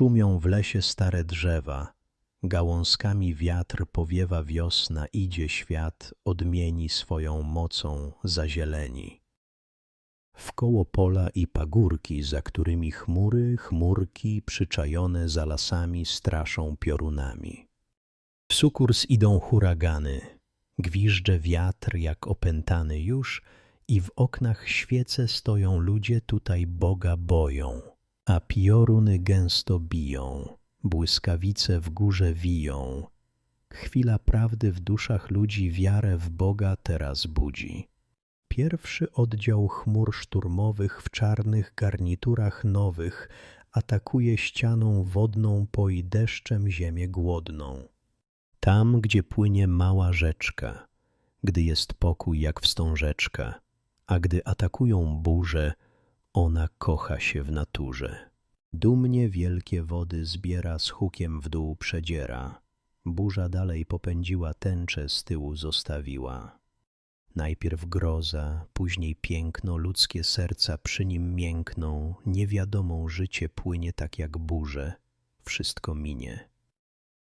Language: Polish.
Szumią w lesie stare drzewa, gałązkami wiatr powiewa wiosna, idzie świat, odmieni swoją mocą zazieleni. Wkoło pola i pagórki, za którymi chmury, chmurki przyczajone za lasami straszą piorunami. W sukurs idą huragany, gwiżdże wiatr jak opętany już i w oknach świece stoją ludzie tutaj Boga boją, a pioruny gęsto biją, błyskawice w górze wiją. Chwila prawdy w duszach ludzi wiarę w Boga teraz budzi. Pierwszy oddział chmur szturmowych w czarnych garniturach nowych atakuje ścianą wodną, poi deszczem ziemię głodną. Tam, gdzie płynie mała rzeczka, gdy jest pokój jak wstążeczka, a gdy atakują burze, ona kocha się w naturze. Dumnie wielkie wody zbiera, z hukiem w dół przedziera. Burza dalej popędziła tęczę, z tyłu zostawiła. Najpierw groza, później piękno, ludzkie serca przy nim miękną, niewiadomą życie płynie tak jak burze, wszystko minie.